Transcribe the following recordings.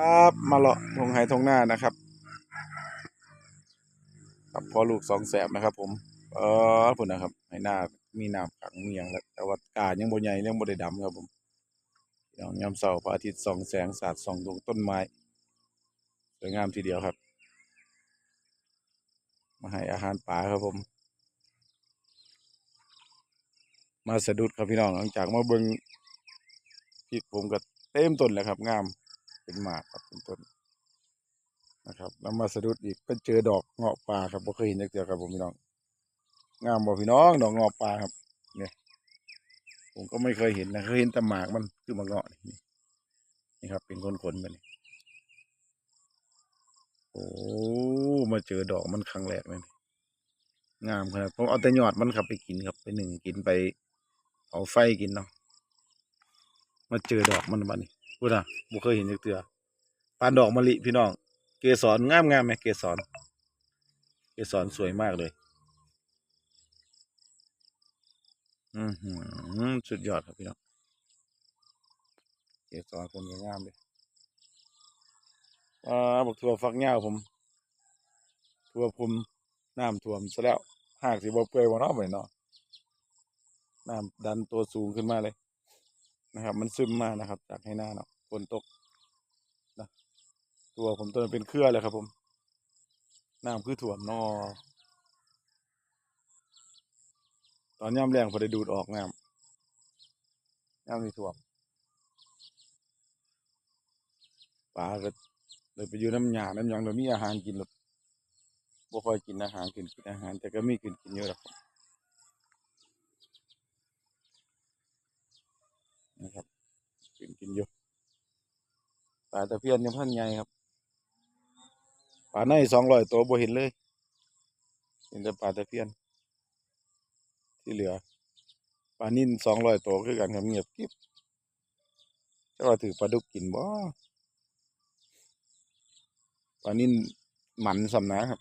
ครับมาเลาะทงไฮทงหน้านะครับครับพอลูกสองแสบนะครับ ผม เออพุ่นนะครับไฮหน้ามีน้ำขังมีอย่างแล้วแต่ว่ากายังบ่ใหญ่ยังบ่ได้ดำครับผมพี่น้องยามเช้าพระอาทิตย์ส่องแสงสาดส่องดวงต้นไม้สวยงามทีเดียวครับ มาให้อาหารป่าครับผม มาสะดุดครับพี่น้องหลังจากมาเบิ่งพริกผมก็เต็มต้นแล้วครับ งาม เป็นหมากครับเป็นต้นนะครับ แล้วมาสะดุดอีกก็เจอดอกเงาะป่าครับบ่เคยเห็นจักเทื่อครับผมพี่น้อง งามบ่พี่น้อง ดอกเงาะป่าครับ เนี่ย ผมก็ไม่เคยเห็นนะเคยเห็นแต่หมากมันคือมะเงาะนี่นี่ครับ เป็นคนๆแบบนี้โอ้มาเจอดอกมันครั้งแรกเลยงามครับผมเอาแต่ยอดมันครับไปกินครับไปหนึ่งกินไป เอาไฟกินเนาะมาเจอดอกมันบัดนี้ พูดอะบ่เคยเห็นจักเทื่อปานดอกมะลิพี่น้อง เกสรงามงามไหมเกสร เกสรสวยมากเลย อือหือสุดยอดครับพี่น้อง เกสรคนงามเลยอ่าบอกถั่วฟักยาผมถั่วผมน้ำท่วมซะแล้วหากสิบ่เปื่อยบ่เนาะไปเนาะน้ำดันตัวสูงขึ้นมาเลย นะครับ มันซึมมานะครับ จากให้หน้าเนาะฝนตกนะตัวผมตัวนั้เป็นเครือเลยครับผมน้ำคือถ่วมนอตอนย่ำแรงพอได้ดูดออกน้ำย่ำนี่ถ่วมปลาก็เลยไปอยู่น้ำหยาน้ำหยังเลยมีอาหารกินหรอกบ่ค่อยกินอาหารกินกินอาหาร แต่ก็มีกินกินเยอะหรอกครับ นะครับกินกินเยอะปลาตะเพียนยังพันใหญ่ครับปลาในสองร้อยตัวบ่เห็นเลยเห็นแต่ปลาตะเพียน ที่เหลือปลานิ่นสองร้อยตัวคือกันครับเงียบกริบแต่ว่าถือปลาดุกกินบ่ปลานิ่นหมันสำนะครับ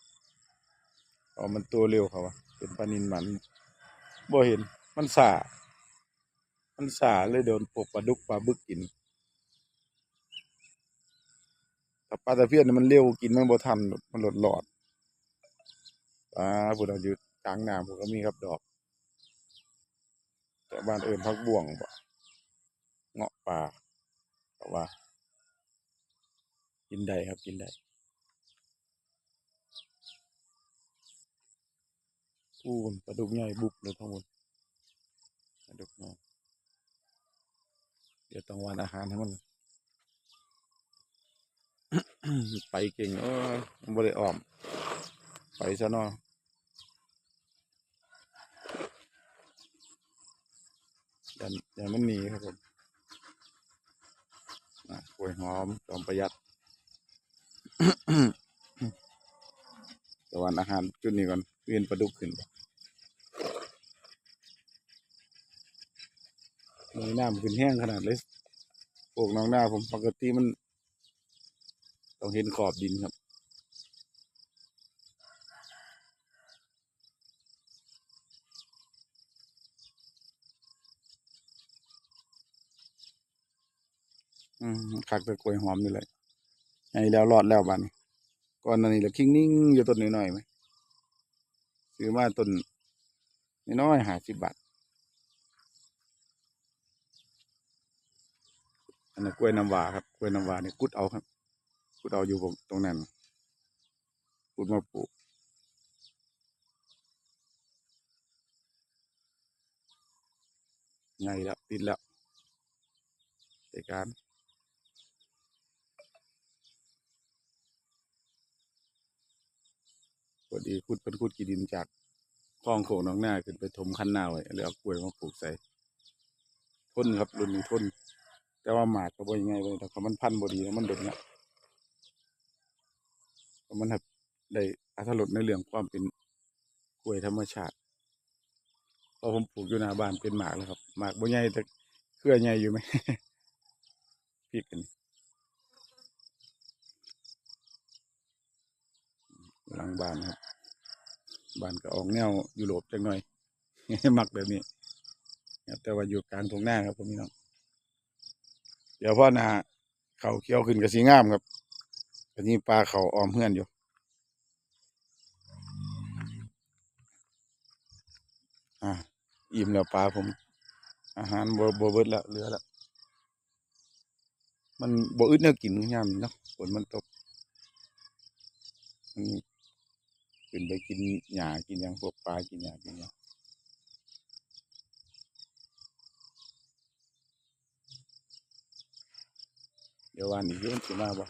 อ๋อมันตัวเร็วเขาวะเป็นปลานิ่นหมันบ่เห็นมันสา มันสาเลยโดนพวกปลาดุกปลาบึกกินแต่ปลาตะเพียนมันเร็วกินมันบ่ทันมันหลดหลอดปลาผู้เราอยู่กลางน้ำผมก็มีครับดอก แต่บ้านเอิญพักบ่วงบ่เงาะป่าแต่ว่า กินได้ครับกินได้อู้นปลาดุกใหญ่บุกเลยทั้งหมดปลาดุกใหญ่ ดี๋ยวต้องวานอาหารให้มัน ไปเก่งเออบ่ได้ออม ไปซะนาะยันยันมันหนีครับผมอะกล้วยหอมจอมประหยัดแต่วันอาหารจุดนี้ก่อนเวียนปลาดุกขึ้น เลยน้ำขึ้นแห้งขนาดเลยพวกน้องหน้าผมปกติมัน ต้องเห็นขอบดินครับอืมคักแต่กล้วยหอมนี่แหละไงแล้วรอดแล้วบ้านนี้ก่อนหนานี้แหละคิงนิ่งอยู่ต้นน้อยๆไหมซื้อมาต้นน้อยหาสิบบาท อันนั้นกล้วยน้ำว้าครับกล้วยน้ำว้าเนี่ยกุดเอาครับกุดเอาอยู่ตรงนั้นกุดมาปลูกไงแล้วติดแล้วในการพอดีขุดเป็นขุดกีดินจากคลองโขงน้องหน้าขึ้นไปถมคันนาไว้แล้วเอากล้วยมาปลูกใส่ทนครับรุ่นนี้ทน แต่ว่าหมากก็บ่ยังไงเลยแต่มันพันบ่ดีมันดดเนี่ยมันแบบได้อัตลดในเรื่องความเป็นกล้วยธรรมชาติพอผมปลูกอยู่หน้าบ้านเป็นหมากแล้วครับ หมากบ่ใหญ่แต่เครือใหญ่อยู่ไหมพริกกันหลังบ้านครับบ้านก็ออกแนวยุโรปจังหน่อยหมักแบบนี้แต่ว่าอยู่กลางทงหน้าครับผมพี่น้อง ดี๋ยวพ่อหนาเขาเขียวขึ้นก็สีงามครับอันนี้ปลาเขาออมเพื่อนอยู่อะอิ่มแล้วปลาผม อาหารบบเบิดแล้วเหลือแล้วมันบอึดแนวกินยามนี้เนาะฝนมันตกมันขึ้นไปกินหญ้ากินหยังพวกปลากินหญ้ากินหยัง เดี๋ยววันนี้มันสิมาบ่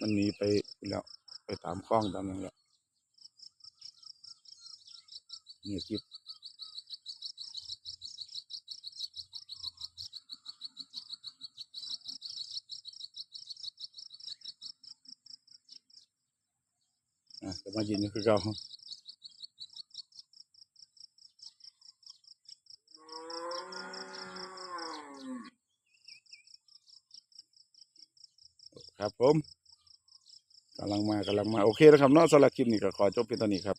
มันหนีไปแล้วไปตามคล้องตามนั้นแหละนี่คลิปอะจะมายินอยู่คือเก่า ครับผมกำลังมากำลังมาโอเคแล้วครับนอกสลักคลิปนี้ก็ขอจบเพียงเท่านี้ครับ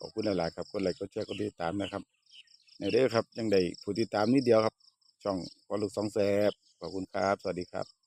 ขอบคุณหลายๆครับกดไลค์กดแชร์กดติดตามนะครับในเด้อครับยังได้ผู้ติดตามนิดเดียวครับ ช่องพอลูกสองแสบขอบคุณครับ สวัสดีครับ